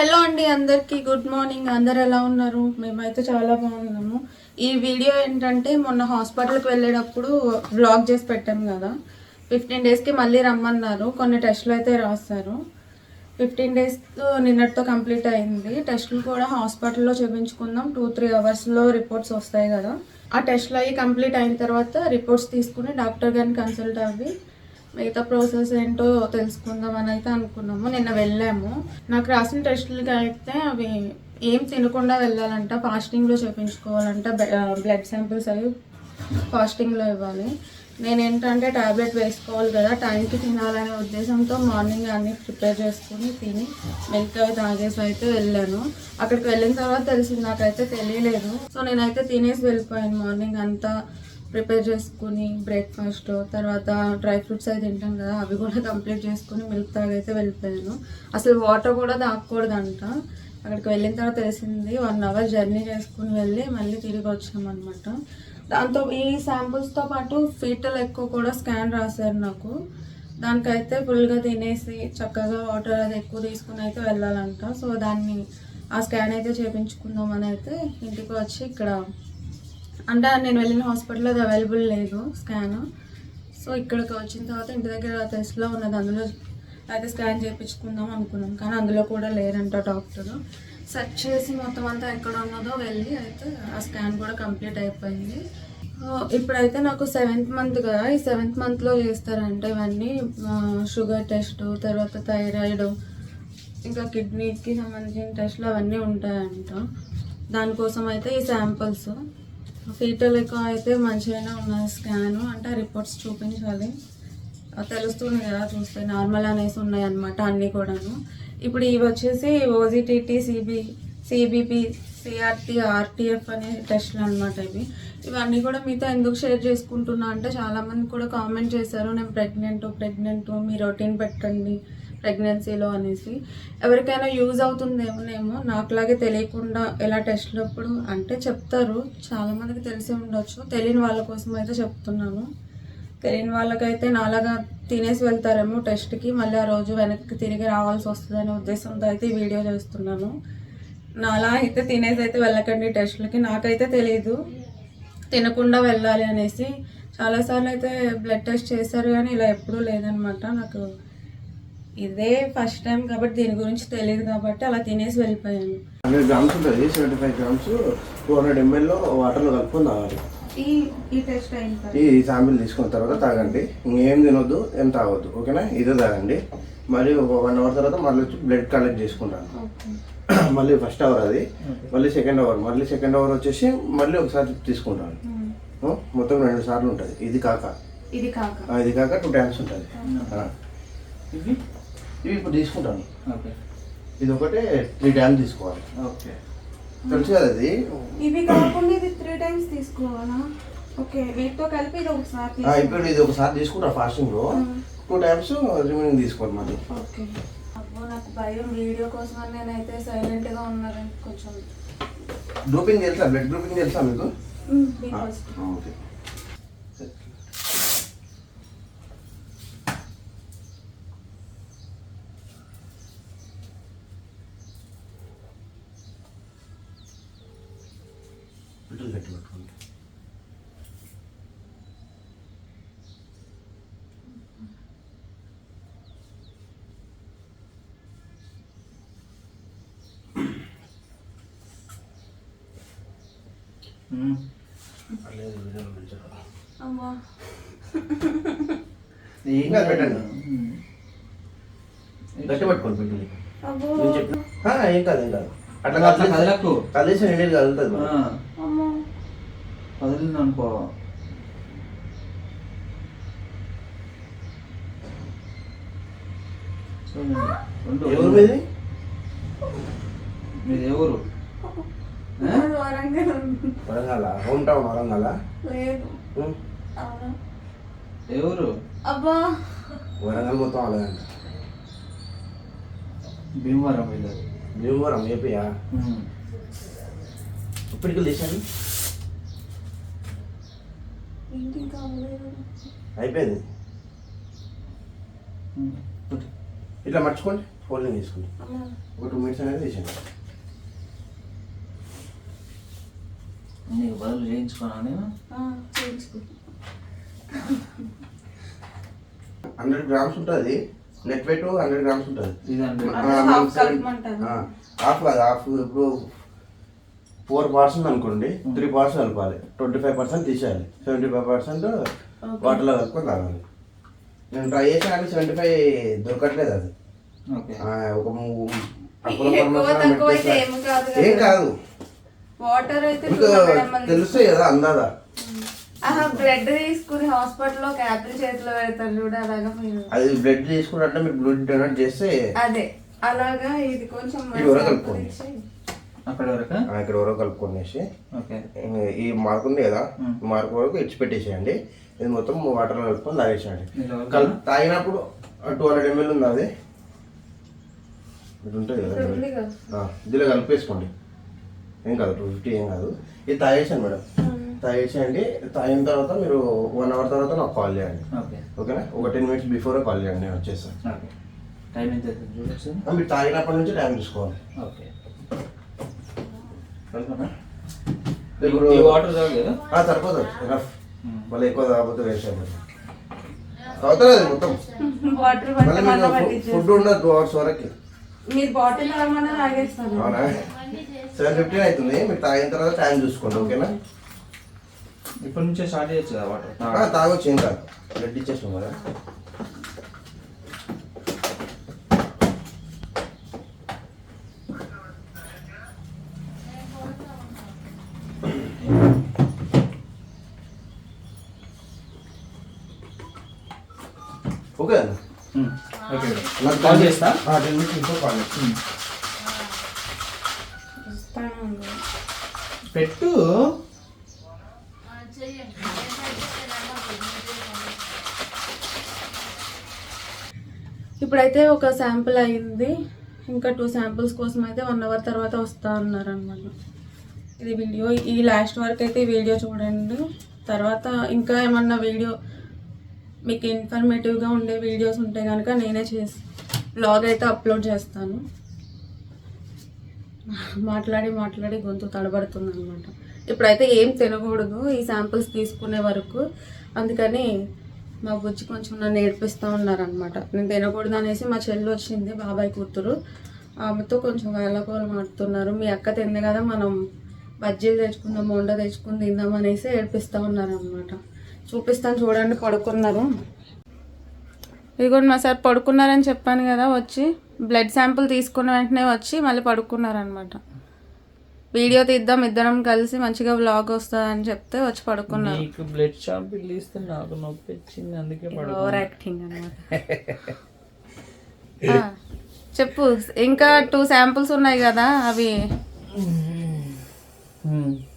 Hello అండి అందరికీ. Good morning అందరు ఎలా ఉన్నారు? మేమైతే చాలా బాగున్నాము. ఈ వీడియో ఏంటంటే మొన్న హాస్పిటల్కి వెళ్ళేటప్పుడు బ్లాగ్ చేసి పెట్టాం కదా. ఫిఫ్టీన్ డేస్కి మళ్ళీ రమ్మన్నారు. కొన్ని టెస్టులు అయితే రాస్తారు ఫిఫ్టీన్ డేస్ నిన్నటితో కంప్లీట్ అయింది. టెస్టులు కూడా హాస్పిటల్లో చూపించుకుందాం. టూ త్రీ అవర్స్లో రిపోర్ట్స్ వస్తాయి కదా. ఆ టెస్టులు అవి కంప్లీట్ అయిన తర్వాత రిపోర్ట్స్ తీసుకుని డాక్టర్ గారిని కన్సల్ట్ అవి మిగతా ప్రాసెస్ ఏంటో తెలుసుకుందాం అని అయితే అనుకున్నాము. నిన్న వెళ్ళాము. నాకు రాసిన టెస్టులకి అయితే అవి ఏం తినకుండా వెళ్ళాలంట. ఫాస్టింగ్లో చేయించుకోవాలంట బ్లడ్ శాంపిల్స్ అవి ఫాస్టింగ్లో ఇవ్వాలి. నేను ఏంటంటే టాబ్లెట్ వేసుకోవాలి కదా. టైంకి తినాలనే ఉద్దేశంతో మార్నింగ్ అన్ని ప్రిపేర్ చేసుకుని తిని మిల్క్ అవి తాగేసి అయితే వెళ్ళాను. అక్కడికి వెళ్ళిన తర్వాత తెలిసింది నాకైతే తెలియలేదు. సో నేనైతే తినేసి వెళ్ళిపోయాను మార్నింగ్ అంతా. ప్రిపేర్ చేసుకుని బ్రేక్ఫాస్ట్ తర్వాత డ్రై ఫ్రూట్స్ అయితే తింటాం కదా అవి కూడా కంప్లీట్ చేసుకుని మిల్క్ తాగైతే వెళ్ళిపోయాను. అసలు వాటర్ కూడా తాగకూడదంట. అక్కడికి వెళ్ళిన తర్వాత తెలిసింది వన్ అవర్ జర్నీ చేసుకుని వెళ్ళి మళ్ళీ తిరిగి వచ్చామన్నమాట దాంతో ఈ శాంపుల్స్తో పాటు ఫీటల్ ఎక్కువ కూడా స్కాన్ రాశారు నాకు. దానికైతే ఫుల్గా తినేసి చక్కగా వాటర్ అది ఎక్కువ తీసుకుని అయితే వెళ్ళాలంట. సో దాన్ని ఆ స్కాన్ అయితే చేయించుకుందాం అని అయితే ఇంటికి వచ్చి ఇక్కడ అంటే నేను వెళ్ళిన హాస్పిటల్లో అది అవైలబుల్ లేదు స్కాన్ సో ఇక్కడికి వచ్చిన తర్వాత ఇంటి దగ్గర టెస్ట్లో ఉన్నది అందులో అయితే స్కాన్ చేయించుకుందాం అనుకున్నాం. కానీ అందులో కూడా లేరంట డాక్టర్ సెర్చ్ చేసి మొత్తం అంతా ఎక్కడ ఉన్నదో వెళ్ళి అయితే ఆ స్కాన్ కూడా కంప్లీట్ అయిపోయింది. ఇప్పుడైతే నాకు సెవెంత్ మంత్ కదా ఈ సెవెంత్ మంత్లో చేస్తారంటే ఇవన్నీ షుగర్ టెస్ట్ తర్వాత థైరాయిడ్ ఇంకా కిడ్నీకి సంబంధించిన టెస్ట్లు అవన్నీ ఉంటాయంట. దానికోసం అయితే ఈ శాంపిల్స్ ఫీటల్ ఎక్కువ అయితే మంచిగానే ఉన్నది స్కాన్ అంటే రిపోర్ట్స్ చూపించాలి. తెలుస్తుంది కదా చూస్తే నార్మల్ అనేసి ఉన్నాయి అనమాట అన్నీ కూడాను. ఇప్పుడు ఇవి వచ్చేసి OGTT CB CBP CRT RTF అనే టెస్ట్లు అనమాట ఇవి. ఇవన్నీ కూడా మీతో ఎందుకు షేర్ చేసుకుంటున్నా అంటే చాలామంది కూడా కామెంట్ చేశారు నేను ప్రెగ్నెంట్ ప్రెగ్నెంట్ మీ రొటీన్ పెట్టండి ప్రెగ్నెన్సీలో అనేసి ఎవరికైనా యూజ్ అవుతుందేమోనేమో నాకులాగే తెలియకుండా ఎలా టెస్ట్లప్పుడు అంటే చెప్తారు. చాలామందికి తెలిసి ఉండొచ్చు. తెలియని వాళ్ళ కోసం అయితే చెప్తున్నాను. తెలియని వాళ్ళకైతే నాలాగా తినేసి వెళ్తారేమో టెస్ట్కి మళ్ళీ ఆ రోజు వెనక్కి తిరిగి రావాల్సి వస్తుందనే ఉద్దేశంతో అయితే ఈ వీడియో చేస్తున్నాను. నాలా అయితే తినేసి అయితే వెళ్ళకండి టెస్ట్లకి నాకైతే తెలియదు తినకుండా వెళ్ళాలి అనేసి. చాలాసార్లు అయితే బ్లడ్ టెస్ట్ చేశారు కానీ ఇలా ఎప్పుడూ లేదనమాట. నాకు ఇదే ఫస్ట్ టైం కాబట్టి దీని గురించి తెలియదు కాబట్టి అలా తినేసి వెళ్ళిపోయాను. హండ్రెడ్ గ్రామ్స్ ఉంటుంది seventy five grams two hundred ఎంఎల్లో వాటర్లో కలుపుకొని తాగాలి. ఈ ఈ టెస్ట్ ఈ శాంపిల్ తీసుకున్న తర్వాత తాగండి. ఇంకేం తినొద్దు ఏం తాగొద్దు ఓకేనా? ఇదే తాగండి. మరి ఒక వన్ అవర్ తర్వాత మళ్ళీ వచ్చి బ్లడ్ కలెక్ట్ చేసుకుంటాను. ఓకే. మళ్ళీ ఫస్ట్ అవర్ అది. మళ్ళీ సెకండ్ అవర్ మళ్ళీ సెకండ్ అవర్ వచ్చేసి మళ్ళీ ఒకసారి తీసుకుంటాను. మొత్తం రెండు సార్లు ఉంటుంది. ఇది కాక. ఇది కాక. ఇది కాక టూ టైమ్స్ ఉంటుంది. ఇవి? ఇవి ఇప్పుడు తీసుకుంటాను ఓకే. ఇది ఒకటే త్రీ టైమ్స్ తీసుకోవాలి. ఓకే. తెలుసు కదా అది? ఇవి కాకుండా ఇది త్రీ టైమ్స్ తీసుకోవాలా? ఓకే వీటితో కలిపి ఇది ఒకసారి ఆ, ఇప్పుడు ఇది ఒకసారి తీసుకుంటా ఫాస్టింగ్లో టూ టైమ్స్ రిమైనింగ్ తీసుకోవాలి మళ్ళీ. ఓకే. అబ్బో నాకు భయం. వీడియో కోసం అని నేనైతే సైలెంట్గా ఉన్నాను కొంచెం గ్రూపింగ్ తెలుసా? బ్లడ్ గ్రూపింగ్ తెలుసా మీకు? ఆ. ఓకే. ఏం కాదు పెట్టండి గట్టి పట్టుకోండి ఏం కాదు ఏం కాదు. అట్లా అట్లా కదలకు. కదులుతుంది వదిలింది అనుకో ఎవరు మీది? మీది ఎవరు? వరంగల్. హోమ్ టౌన్ వరంగల్ లేదు. అవునా. ఎవరు అబ్బా. వరంగల్ మొత్తం అలాగంట. భీమవరం వీళ్ళది భీమవరం ఏపీయా ఉమ్. ఇప్పటికి కావలేదు అయిపోయింది. పెట్టు. ఇట్లా మర్చుకోండి ఫోల్డింగ్ తీసుకుని ఒక టూ మినిట్స్ అనేది తీసాను నీకు బదులు చేయించుకోనా నేను? హండ్రెడ్ గ్రామ్స్ ఉంటుంది. నెట్ వెయిట్ హండ్రెడ్ గ్రామ్స్ ఉంటుంది? హాఫ్ కాదు హాఫ్ ఇప్పుడు ఫోర్ పార్ట్స్ అనుకోండి త్రీ పార్ట్స్ కలపాలి. ట్వంటీ ఫైవ్ పర్సెంట్ తీసేయాలి. సెవెంటీ ఫైవ్ పర్సెంట్ వాటర్లో కలుపుకొని తాగాలి. నేను ట్రై చేసిన కానీ సెవెంటీ ఫైవ్ దొరకట్లేదు అది. ఓకే. ఆ, ఒక ఏం. కాదు. వాటర్ అయితే మీకు 200 ml తెలుస్తాయి కదా అందాదా ఆహా బ్రెడ్ తీసుకుని హాస్పిటల్లో ఒక యాపిల్ చేతిలో పెడతారు చూడు అలాగా మీరు. అది బ్లడ్ తీసుకున్నట్టే మీరు బ్లడ్ డొనేట్ చేస్తే అదే అలాగా ఇది కొంచెం కలుపుకోండి. అక్కడ వరకు? ఇక్కడ వరకు కలుపుకొనేసి ఓకే. ఈ మార్క్ ఉంది కదా మార్క్ వరకు ఇచ్చి పెట్టేసేయండి. ఇది మొత్తం వాటర్లో కలుపుకొని తాగేసేయండి. తాగినప్పుడు టూ హండ్రెడ్ ఎంఎల్ ఉంది అది. ఇది ఉంటుంది కదా ఇందులో కలిపేసుకోండి. ఏం కాదు టూ ఫిఫ్టీ ఏం కాదు. ఇది తాగేసాను మేడం. తాగేసేయండి తాగిన తర్వాత మీరు వన్ అవర్ తర్వాత నాకు కాల్ చేయండి. ఓకే. ఓకేనా? ఒక టెన్ మినిట్స్ బిఫోర్ కాల్ చేయండి నేను వచ్చేస్తాను. ఓకే. టైం ఎంత చూడొచ్చు? మీరు తాగినప్పటి నుంచి టైం తీసుకోవాలి. ఓకే. ఇప్పుడు వాటర్ సరిపోతుంది. Enough hmm. మళ్ళీ ఎక్కువ తాగకపోతే వేస్ట్ అయిపోతుంది. అవుతుంది మొత్తం? వాటర్ ఫుడ్ ఉండదు టూ అవర్స్ వరకు. మీరు బాటిల్ తాగమన్నా తాగేస్తారు. సెవెన్ ఫిఫ్టీన్ అవుతుంది. మీరు తాగిన తర్వాత టైం చూసుకోండి ఓకేనా? ఇప్పటి నుంచే స్టార్ట్ చేయొచ్చు కదా వాటర్? తాగొచ్చు. ఏం కాదు. బ్లడ్ ఇచ్చేసాం కదా. ఓకే అన్న ఓకే. నాకు కాల్ చేస్తా. టెన్ మినిట్స్ ఇంకో కాల్ చేస్తా. ఇస్తాను. పెట్టు. ఇప్పుడైతే ఒక శాంపుల్ అయింది. ఇంకా టూ శాంపుల్స్ కోసం అయితే వన్ అవర్ తర్వాత వస్తా అన్నారు అనమాట ఇది వీడియో ఈ లాస్ట్ వరకు అయితే ఈ వీడియో చూడండి. తర్వాత ఇంకా ఏమన్నా వీడియో మీకు ఇన్ఫర్మేటివ్గా ఉండే వీడియోస్ ఉంటే కనుక నేనే చేసి బ్లాగ్ అయితే అప్లోడ్ చేస్తాను. మాట్లాడి మాట్లాడి గొంతు తడబడుతుంది అనమాట ఇప్పుడైతే ఏం తినకూడదు ఈ శాంపిల్స్ తీసుకునే వరకు. అందుకని మా బుజ్జి కొంచెం నన్ను ఏడిపిస్తూ ఉన్నారనమాట నేను తినకూడదు అనేసి మా చెల్లి వచ్చింది బాబాయ్ కూతురు. ఆమెతో కొంచెం వేళకోలం ఆడుతున్నారు మీ అక్క తింది కదా మనం బజ్జీలు తెచ్చుకుందాం మొండ తెచ్చుకుని తిందాం అనేసి ఏడిపిస్తూ ఉన్నారనమాట చూపిస్తాను చూడండి పడుకున్నారు. ఇదిగోండి మా సార్ పడుకున్నారని చెప్పాను కదా వచ్చి. బ్లడ్ శాంపుల్ తీసుకున్న వెంటనే వచ్చి మళ్ళీ పడుకున్నారనమాట వీడియో తీద్దాం ఇద్దరం కలిసి మంచిగా వ్లాగ్ వస్తుందని చెప్తే వచ్చి పడుకున్నారు. నీకు బ్లడ్ షాంపిల్ తీస్తే నాకు నొప్పి వచ్చింది అందుకే ఓవర్ యాక్టింగ్ అనమాట చెప్పు ఇంకా టూ శాంపుల్స్ ఉన్నాయి కదా అవి.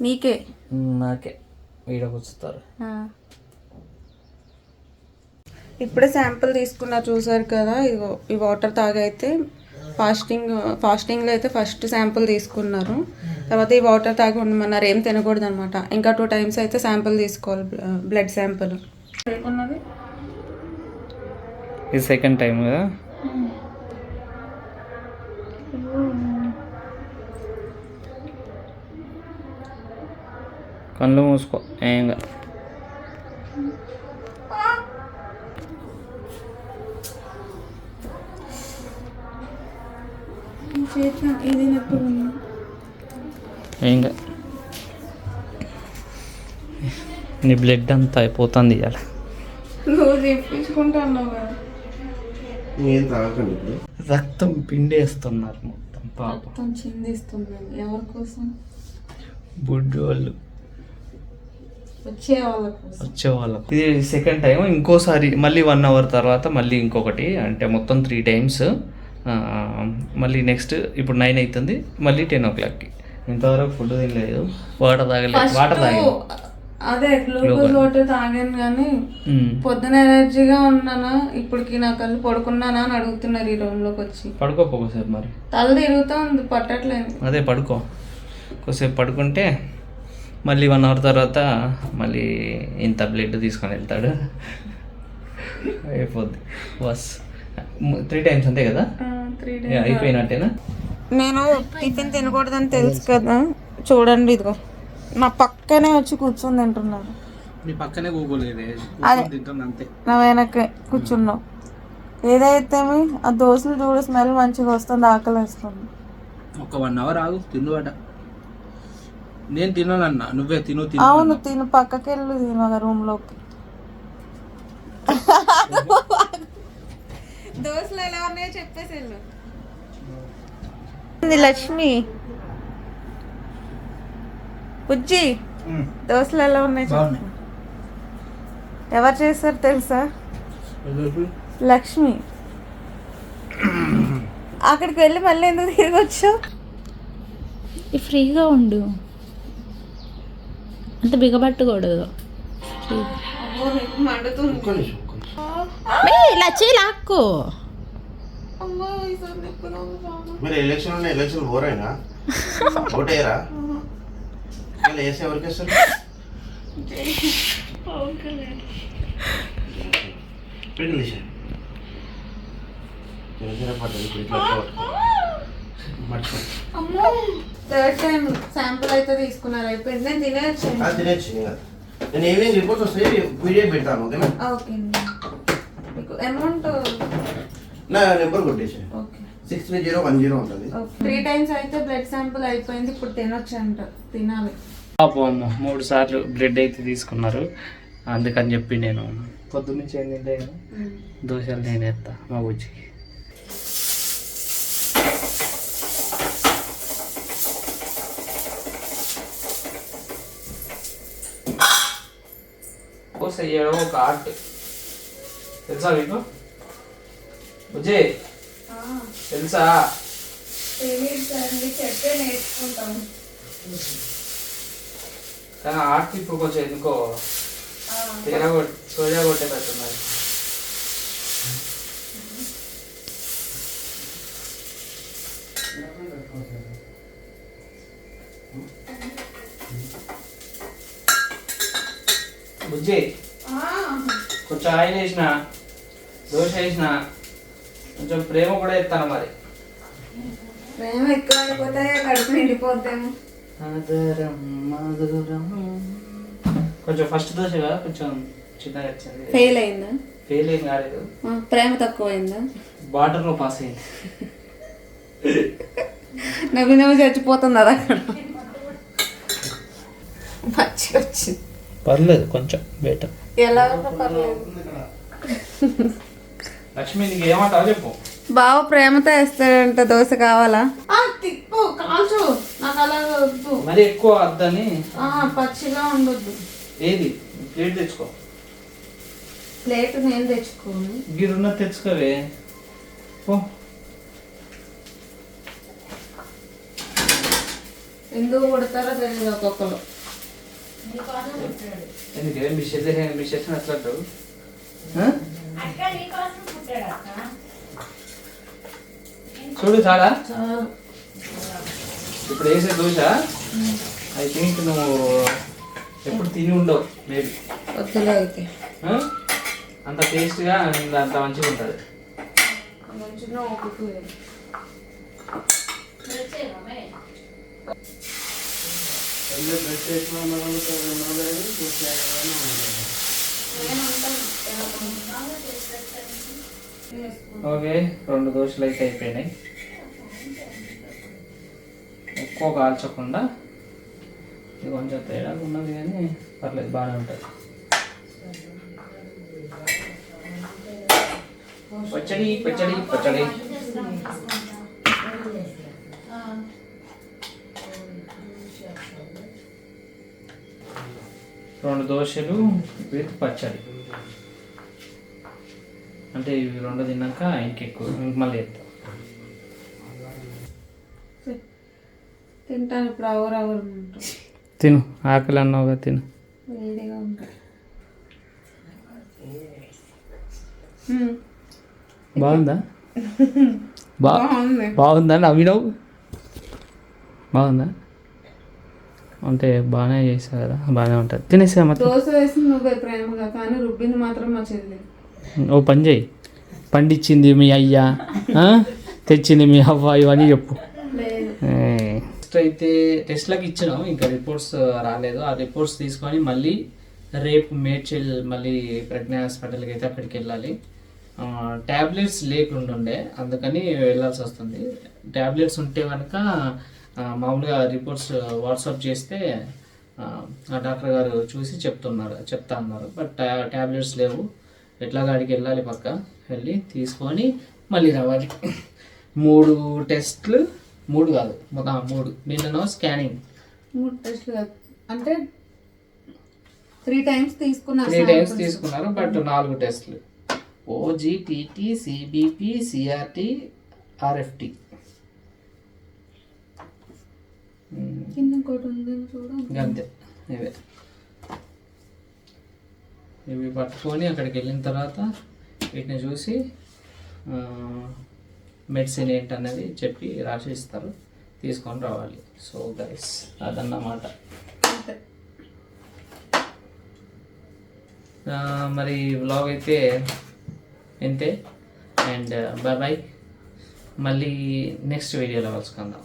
నీకే. నాకే. ఆ. ఇప్పుడే శాంపుల్ తీసుకున్నా చూసారు కదా ఇగో ఈ వాటర్ తాగైతే ఫాస్టింగ్ ఫాస్టింగ్లో అయితే ఫస్ట్ శాంపుల్ తీసుకున్నారు. తర్వాత ఈ వాటర్ తాగి ఉండమన్నారు ఏం తినకూడదు అనమాట ఇంకా టూ టైమ్స్ అయితే శాంపుల్ తీసుకోవాలి బ్లడ్ శాంపుల్. ఉన్నది ఇది సెకండ్ టైం కదా? కళ్ళు మూసుకో ఏం కాదు. చేద్దాం ఇది నొప్పి ఉంది. ఏం కాదు. నీ బ్లడ్ అంతా అయిపోతుంది ఇవాళ రక్తం పిండేస్తున్నారు మొత్తం పాప. మొత్తం చిందిస్తున్నాను ఎవరి కోసం? బుడ్డి వాళ్ళు. వచ్చే వాళ్ళకు ఇది సెకండ్ టైం ఇంకోసారి మళ్ళీ వన్ అవర్ తర్వాత మళ్ళీ ఇంకొకటి అంటే మొత్తం త్రీ టైమ్స్ మళ్ళీ నెక్స్ట్ ఇప్పుడు నైన్ అవుతుంది మళ్ళీ టెన్ ఓ క్లాక్కి ఇంతవరకు ఫుడ్ తినలేదు. వాటర్ తాగలేదు. వాటర్ తాగలేదు అదే గ్లూకోజ్ వాటర్ తాగాను కానీ ఉమ్. పొద్దున ఎనర్జీగా ఉన్నానా? ఇప్పటికి నా కళ్ళు పడుకున్నానా అని అడుగుతున్నారు ఈ రూమ్లోకి వచ్చి. పడుకోపోకోసారి మరి. తల తిరుగుతా ఉంది పట్టట్లేదు. అదే పడుకో. కొద్దిసేపు పడుకుంటే మళ్ళీ వన్ అవర్ తర్వాత మళ్ళీ ఇంత బ్లడ్ తీసుకొని వెళ్తాడు. అయిపోద్ది. బస్. త్రీ టైమ్స్ అంతే కదా? అయిపోయినట్టేనా? నేను టిఫిన్ తినకూడదని తెలుసు కదా. చూడండి ఇదిగో. నా పక్కనే వచ్చి కూర్చొని తింటున్నారు మీ పక్కనే అంతే. నా వెనక్కి కూర్చున్నావు. ఏదైతే ఆ దోశలు చూడు స్మెల్ మంచిగా వస్తుంది ఆకలి వేస్తుంది ఒక వన్ అవర్ ఆగు తిందువాట నేను తిననన్నా నువ్వే తిను తిను అవును తిను. పక్కకి వెళ్ళు తిను రూమ్లోకి దోశలు ఎలా ఉన్నాయో చెప్పేసి వెళ్ళు లక్ష్మి? బుజ్జి. దోశలు ఎలా ఉన్నాయి. ఎవరు చేస్తారు తెలుసా? లక్ష్మి. అక్కడికి వెళ్ళి మళ్ళీ ఎందుకు తిరిగి వచ్చావు? ఫ్రీగా ఉండు. అంత బిగబట్టకూడదు మండుతుంది. ఇలా చేయి లాక్కో అమ్మా ఈసారి నొప్పిగా ఉంది బాగా. మీరు ఎలక్షన్ ఉన్న ఎలక్షన్ పోరైనా ఓటేయరా మళ్ళీ వేస్తే ఎవరికి వేస్తారు చిన్న పడ్డది. పట్టుకో. థర్డ్ టైం శాంపుల్ అయితే తీసుకున్నారు అయిపోయింది నేను తినేచ్చు ఇంకా. నేను ఈవినింగ్ రిపోర్ట్స్ వస్తాయి వీడియో పెడతాను ఓకేనా ఓకే అమౌంట్ నా నెంబర్ కొట్టేసి. Okay six three zero one zero ఉంటుంది. త్రీ టైమ్స్ అయితే బ్లడ్ శాంపుల్ అయిపోయింది ఇప్పుడు తినొచ్చు అంట తినాలి. పాపం మూడు సార్లు బ్లడ్ అయితే తీసుకున్నారు. అందుకని చెప్పి నేను పొద్దున్నుంచి ఏం తింటే కదా దోశలు నేను ఎత్తా మా బుజ్జికి. ఒక ఆర్ట్ తెలుసా మీకు బుజ్జి. తెలుసా? కానీ ఆర్ట్ ఇప్పుడు కొంచెం ఎందుకో? సోజా కొట్టేటట్టున్నది బుజ్జి. కొంచెం ఆయిల్ వేసిన. దోశ వేసిన కొంచెం ప్రేమ కూడా ఎత్తాను మరి. ప్రేమ ఎక్కువ అయిపోతే కడుపు నిండిపోద్దేమో. కొంచెం ఫస్ట్ దోశ కదా కొంచెం చిన్నగా వచ్చింది. ఫెయిల్ అయిందా? ఫెయిల్ ఏం కాలేదు. ప్రేమ తక్కువైందా? బార్డర్లో పాస్ అయింది. నవ్వి నవ్వి చచ్చిపోతుంది అది అక్కడ. మంచిగా వచ్చింది. పర్లేదు కొంచెం బెటర్ ఎలా? పర్లేదు. లక్ష్మి నీకు ఏమంటావు చెప్పు. బావ ప్రేమతో వేస్తాడంట దోశ కావాలా? తిప్పు కాల్చు నాకు అలా వద్దు. మరి ఎక్కువ వద్దని? ఆ, పచ్చిగా ఉండొద్దు. ఏది? ప్లేట్ తెచ్చుకో. ప్లేట్ నేను తెచ్చుకోను. గిరున్న తెచ్చుకోవే. ఓ ఎందుకు కొడతారో తెలియదు ఒక్కొక్కరు ఎందుకే? మిషన్ మిషన్ అట్లా చూడు చాలా. ఇప్పుడు వేసే దోశ ఐ థింక్ నువ్వు ఎప్పుడు తిని ఉండవు మేబీ వద్దులే అయితే. అంత టేస్ట్గా అంత మంచిగా ఉంటుంది. లేదు ఓకే రెండు దోశలు అయితే అయిపోయినాయి. ఎక్కువ కాల్చకుండా ఇది కొంచెం తేడా ఉన్నది కానీ పర్లేదు బాగానే ఉంటుంది. పచ్చడి పచ్చడి పచ్చడి. రెండు దోశలు విత్ పచ్చడి. అంటే ఇవి రెండు తిన్నాక ఇంకెక్కువ ఇంక మళ్ళీ ఎత్తా. తింటాను ఇప్పుడు అవర్ తిను ఆకలి అన్నావుగా తిను. వేడిగా ఉంటుంది మ్మ్. బాగుందా? బా బాగుంది. బాగుందా? నవ్వినవు? బాగుందా? అంటే బాగానే చేసావు కదా బాగానే ఉంటుంది. తినేసా దోశ వేసి నువ్వే ప్రేమగా కానీ రుబ్బింది మాత్రం మా చెల్లి. ఓ పని చేయి. పండించింది మీ అయ్యా ఆ? తెచ్చింది మీ అవ్వ ఇవన్నీ చెప్పు. టెస్ట్ అయితే టెస్ట్లకు ఇచ్చినాం ఇంకా రిపోర్ట్స్ రాలేదు. ఆ రిపోర్ట్స్ తీసుకొని మళ్ళీ రేపు మేడ్చల్ మళ్ళీ ప్రజ్ఞ హాస్పిటల్కి అయితే అక్కడికి వెళ్ళాలి. ట్యాబ్లెట్స్ లేకుంటుండే అందుకని వెళ్ళాల్సి వస్తుంది. ట్యాబ్లెట్స్ ఉంటే కనుక మామూలుగా రిపోర్ట్స్ వాట్సాప్ చేస్తే డాక్టర్ గారు చూసి చెప్తున్నారు చెప్తా అన్నారు. బట్ ట్యాబ్లెట్స్ లేవు. ఎట్లాగా అడిగి వెళ్ళాలి పక్క? వెళ్ళి తీసుకొని మళ్ళీ రావాలి. మూడు టెస్ట్లు మూడు కాదు మొత్తం మూడు. నిన్ననో స్కానింగ్. మూడు టెస్ట్లు కాదు. అంటే త్రీ టైమ్స్ తీసుకున్నారు త్రీ టైమ్స్ తీసుకున్నారు బట్ నాలుగు టెస్ట్లు. OG TT CBP CRT RFT. కింద ఇంకోటి ఉంది చూడు. అంతే ఇవే. ఇవి పట్టుకొని అక్కడికి వెళ్ళిన తర్వాత వీటిని చూసి మెడిసిన్ ఏంటనేది చెప్పి రాసి ఇస్తారు తీసుకొని రావాలి. సో గైస్ అదన్నమాట. మరి వ్లాగ్ అయితే ఇంతే. అండ్ బాయ్ బాయ్ మళ్ళీ నెక్స్ట్ వీడియోలో కలుసుకుందాం.